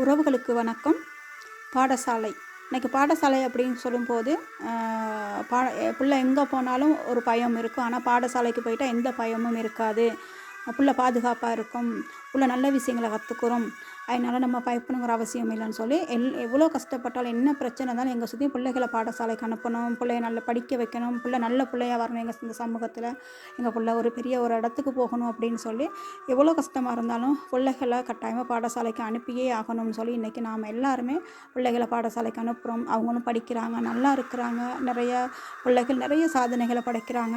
உறவுகளுக்கு வணக்கம். பாடசாலை. இன்றைக்கி பாடசாலை அப்படின்னு சொல்லும்போது பா பிள்ளை எங்கே போனாலும் ஒரு பயம் இருக்கும். ஆனால் பாடசாலைக்கு போயிட்டால் எந்த பயமும் இருக்காது. பிள்ளை பாதுகாப்பாக இருக்கும். பிள்ளை நல்ல விஷயங்களை கற்றுக்குறோம் அதனால் நம்ம பயப்படணுங்கிற அவசியம் இல்லைன்னு சொல்லி எல் எவ்வளோ கஷ்டப்பட்டாலும் என்ன பிரச்சனை இருந்தாலும் எங்கள் சுற்றியும் பிள்ளைகளை பாடசாலைக்கு அனுப்பணும் பிள்ளைய நல்லா படிக்க வைக்கணும் பிள்ளை நல்ல பிள்ளையாக வரணும் எங்கள் இந்த சமூகத்தில். எங்கள் பிள்ளை ஒரு பெரிய ஒரு இடத்துக்கு போகணும் அப்படின்னு சொல்லி எவ்வளோ கஷ்டமாக இருந்தாலும் பிள்ளைகளை கட்டாயமாக பாடசாலைக்கு அனுப்பியே ஆகணும்னு சொல்லி இன்றைக்கி நாம் எல்லாருமே பிள்ளைகளை பாடசாலைக்கு அனுப்புகிறோம் அவங்களும் படிக்கிறாங்க நல்லா இருக்கிறாங்க. நிறைய பிள்ளைகள் நிறைய சாதனைகளை படைக்கிறாங்க.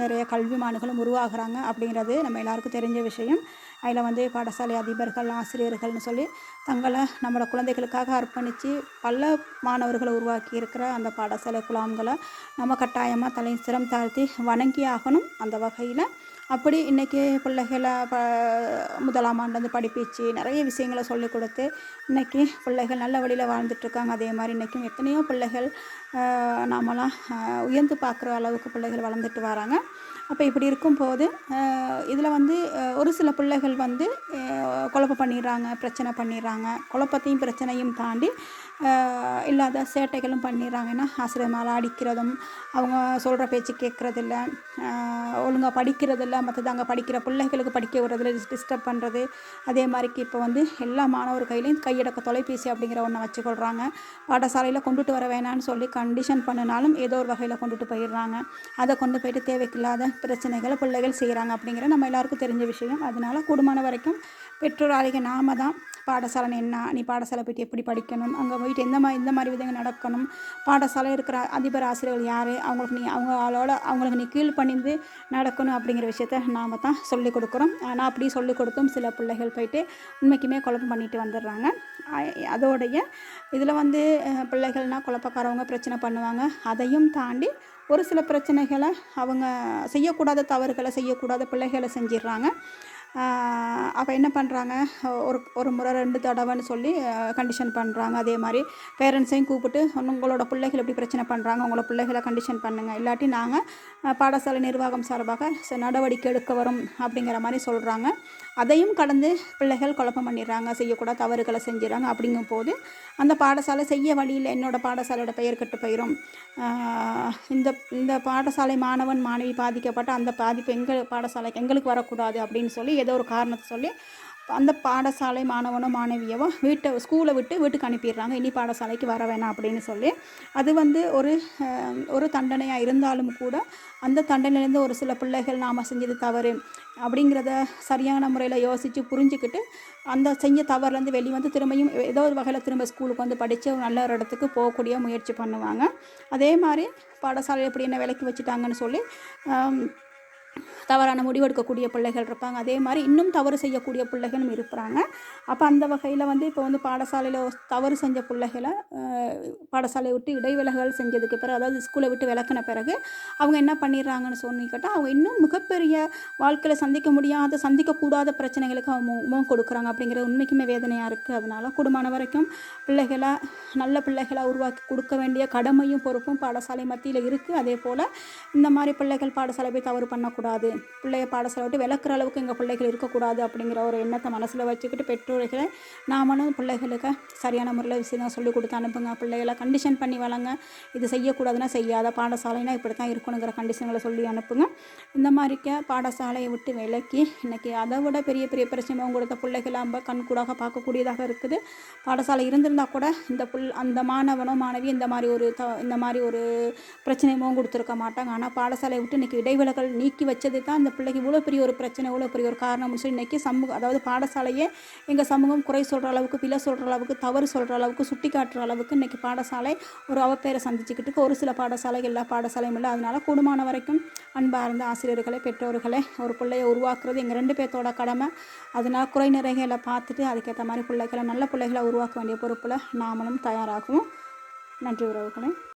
நிறைய கல்விமான்களும் உருவாகிறாங்க அப்படிங்கிறது நம்ம எல்லாருக்கும் தெரிஞ்ச விஷயம். அதில் வந்து பாடசாலை அதிபர்கள் ஆசிரியர்கள்னு சொல்லி தங்களை நம்மளோட குழந்தைகளுக்காக அர்ப்பணித்து பல மாணவர்களை உருவாக்கி இருக்கிற அந்த பாடசாலை குழாம்களை நம்ம கட்டாயமாக தலை சிரம் தாழ்த்தி வணங்கி ஆகணும் அந்த வகையில் அப்படி இன்றைக்கி பிள்ளைகளை ப முதலாம் ஆண்டு வந்து படிப்பிச்சு நிறைய விஷயங்களை சொல்லிக் கொடுத்து இன்றைக்கி பிள்ளைகள் நல்ல வழியில் வாழ்ந்துட்டுருக்காங்க அதே மாதிரி இன்றைக்கும் எத்தனையோ பிள்ளைகள் நாமெல்லாம் உயர்ந்து பார்க்குற அளவுக்கு பிள்ளைகள் வளர்ந்துட்டு வராங்க. அப்போ இப்படி இருக்கும்போது இதில் வந்து ஒரு சில பிள்ளைகள் வந்து குழப்பம் பண்ணிடுறாங்க பிரச்சனை பண்ணிடுறாங்க. குழப்பத்தையும் பிரச்சனையும் தாண்டி இல்லாத சேட்டைகளும் பண்ணிடுறாங்க. ஏன்னா ஆசிரியர் மேலே அடிக்கிறதும் அவங்க சொல்கிற பேச்சு கேட்குறதில்ல. ஒழுங்காக படிக்கிறதில்ல. மற்றது அங்கே படிக்கிற பிள்ளைகளுக்கு படிக்க விடுறதில்ல. டிஸ்டர்ப் பண்ணுறது அதே மாதிரிக்கு இப்போ வந்து எல்லா மாணவர் கையிலையும் கையடக்க தொலைபேசி அப்படிங்கிற ஒன்றை வச்சுக்கொள்கிறாங்க பாடசாலையில் கொண்டுட்டு வர வேணான்னு சொல்லி கண்டிஷன் பண்ணினாலும் ஏதோ ஒரு வகையில் கொண்டுட்டு போயிடுறாங்க. அதை கொண்டு போயிட்டு தேவைக்கில்லாத பிரச்சனைகளை பிள்ளைகள் செய்கிறாங்க அப்படிங்கிற நம்ம எல்லாருக்கும் தெரிஞ்ச விஷயம். அதனால் கூடுமான வரைக்கும் பெற்றோர் அதிக நாம தான். பாடசாலை என்ன? நீ பாடசாலை போய்ட்டு எப்படி படிக்கணும்? அங்கே போயிட்டு எந்த மாதிரி இந்த மாதிரி விதங்கள் நடக்கணும். பாடசாலை இருக்கிற அதிபர் ஆசிரியர்கள் யார்? அவங்களுக்கு நீ அவங்களோட அவங்களுக்கு நீ கீழ் பணிந்து நடக்கணும் அப்படிங்கிற விஷயத்த நாம் தான் சொல்லிக் கொடுக்குறோம். ஆனால் அப்படி சொல்லிக் கொடுத்தும் சில பிள்ளைகள் போயிட்டு உண்மைக்குமே குழப்பம் பண்ணிட்டு வந்துடுறாங்க. அதோடைய இதில் வந்து பிள்ளைகள்னால் குழப்பக்காரவங்க பிரச்சனை பண்ணுவாங்க. அதையும் தாண்டி ஒரு சில பிரச்சனைகளை அவங்க செய்யக்கூடாத தவறுகளை செய்யக்கூடாத பிள்ளைகளை செஞ்சிடுறாங்க. அப்போ என்ன பண்ணுறாங்க ஒரு ஒரு முறை ரெண்டு தடவைன்னு சொல்லி கண்டிஷன் பண்ணுறாங்க அதே மாதிரி பேரண்ட்ஸையும் கூப்பிட்டு உங்களோட பிள்ளைகள் எப்படி பிரச்சனை பண்ணுறாங்க உங்களோட பிள்ளைகளை கண்டிஷன் பண்ணுங்கள் இல்லாட்டி நாங்கள் பாடசாலை நிர்வாகம் சார்பாக நடவடிக்கை எடுக்க வரும் அப்படிங்கிற மாதிரி சொல்கிறாங்க அதையும் கடந்து பிள்ளைகள் குழப்பம் பண்ணிடுறாங்க. செய்யக்கூடாது தவறுகளை செஞ்சிடறாங்க அப்படிங்கும் போது அந்த பாடசாலை செய்ய வழியில் என்னோடய பாடசாலையோட பெயர் கெட்டு போயிடும் இந்த இந்த பாடசாலை மாணவன் மாணவி பாதிக்கப்பட்ட அந்த பாதிப்பு எங்கள் பாடசாலைக்கு எங்களுக்கு வரக்கூடாது அப்படின்னு சொல்லி ஏதோ ஒரு காரணத்தை சொல்லி அந்த பாடசாலை மாணவனோ மாணவியவோ வீட்டை ஸ்கூலை விட்டு வீட்டுக்கு அனுப்பிடுறாங்க. இனி பாடசாலைக்கு வர வேணாம் அப்படின்னு சொல்லி. அது வந்து ஒரு ஒரு தண்டனையாக இருந்தாலும் கூட அந்த தண்டனையிலேருந்து ஒரு சில பிள்ளைகள் நாம் செஞ்சது தவறு அப்படிங்கிறத சரியான முறையில் யோசித்து புரிஞ்சுக்கிட்டு அந்த செஞ்ச தவறுலேருந்து வெளியே வந்து திரும்பியும் ஏதோ ஒரு வகையில் திரும்ப ஸ்கூலுக்கு வந்து படித்து ஒரு நல்ல ஒரு இடத்துக்கு போகக்கூடிய முயற்சி பண்ணுவாங்க. அதே மாதிரி பாடசாலை எப்படி என்ன விலைக்கு வச்சுட்டாங்கன்னு சொல்லி தவறான முடிவெடுக்கக்கூடிய பிள்ளைகள் இருப்பாங்க. அதே மாதிரி இன்னும் தவறு செய்யக்கூடிய பிள்ளைகளும் இருக்கிறாங்க. அப்போ அந்த வகையில் வந்து இப்போ வந்து பாடசாலையில் தவறு செஞ்ச பிள்ளைகளை பாடசாலையை விட்டு இடைவிலகல் செஞ்சதுக்கு பிறகு அதாவது ஸ்கூலை விட்டு விளக்கின பிறகு அவங்க என்ன பண்ணிடுறாங்கன்னு சொல்லி கேட்டால் அவங்க இன்னும் மிகப்பெரிய வாழ்க்கையில் சந்திக்க முடியாத சந்திக்கக்கூடாத பிரச்சனைகளுக்கு அவங்க முகம் கொடுக்குறாங்க அப்படிங்கிற உண்மைக்குமே வேதனையாக இருக்குது அதனால் குடும்பமான வரைக்கும் பிள்ளைகளை நல்ல பிள்ளைகளை உருவாக்கி கொடுக்க வேண்டிய கடமையும் பொறுப்பும் பாடசாலை மத்தியில் இருக்குது அதே போல் இந்த மாதிரி பிள்ளைகள் பாடசாலை போய் தவறு பண்ணக்கூடாது. பிள்ளைய பாடசாலை விட்டு விளக்குற அளவுக்கு எங்கள் பிள்ளைகள் இருக்கக்கூடாது அப்படிங்கிற ஒரு எண்ணத்தை மனசில் வச்சுக்கிட்டு பெற்றோர்களை நாமளும் பிள்ளைகளுக்கு சரியான முறையில் விஷயம் சொல்லிக் கொடுத்து அனுப்புங்க. பிள்ளைகளை கண்டிஷன் பண்ணி வளங்க. இது செய்யக்கூடாதுன்னா செய்யாத. பாடசாலைனா இப்படி தான் இருக்கணுங்கிற கண்டிஷன்களை சொல்லி அனுப்புங்க. இந்த மாதிரிக்க பாடசாலையை விட்டு விலக்கி இன்றைக்கி அதை விட பெரிய பெரிய பிரச்சனை கொடுத்த பிள்ளைகளை நம்ம கண்கூடாக பார்க்கக்கூடியதாக இருக்குது. பாடசாலை இருந்திருந்தால் கூட இந்த புல் அந்த மாணவனோ மாணவி இந்த மாதிரி ஒரு த இந்த மாதிரி ஒரு பிரச்சனையும் கொடுத்துருக்க மாட்டாங்க. ஆனால் பாடசாலையை விட்டு இன்றைக்கி இடைவிலகல் நீக்கி வச்சது தான் இந்த பிள்ளைக்கு இவ்வளோ பெரிய ஒரு பிரச்சனை இவ்வளோ பெரிய ஒரு காரணம்னு சொல்லி இன்றைக்கி சமூகம் அதாவது பாடசாலையே எங்கள் சமூகம் குறை சொல்கிற அளவுக்கு பிழை சொல்கிற அளவுக்கு தவறு சொல்கிற அளவுக்கு சுட்டி காட்டுற அளவுக்கு இன்றைக்கி பாடசாலை ஒரு அவப்பேரை சந்திச்சுக்கிட்டு ஒரு சில பாடசாலை எல்லா பாடசாலையும் இல்லை. அதனால் கூடுமான வரைக்கும் அன்பாக இருந்த ஆசிரியர்களை பெற்றோர்களை ஒரு பிள்ளையை உருவாக்குறது எங்கள் ரெண்டு பேர்த்தோட கடமை. அதனால் குறை நிறைகளை பார்த்துட்டு அதுக்கேற்ற மாதிரி பிள்ளைகளை நல்ல பிள்ளைகளை உருவாக்க வேண்டிய பொறுப்பில் நாமளும் தயாராகும் நன்றி உறவுகளை.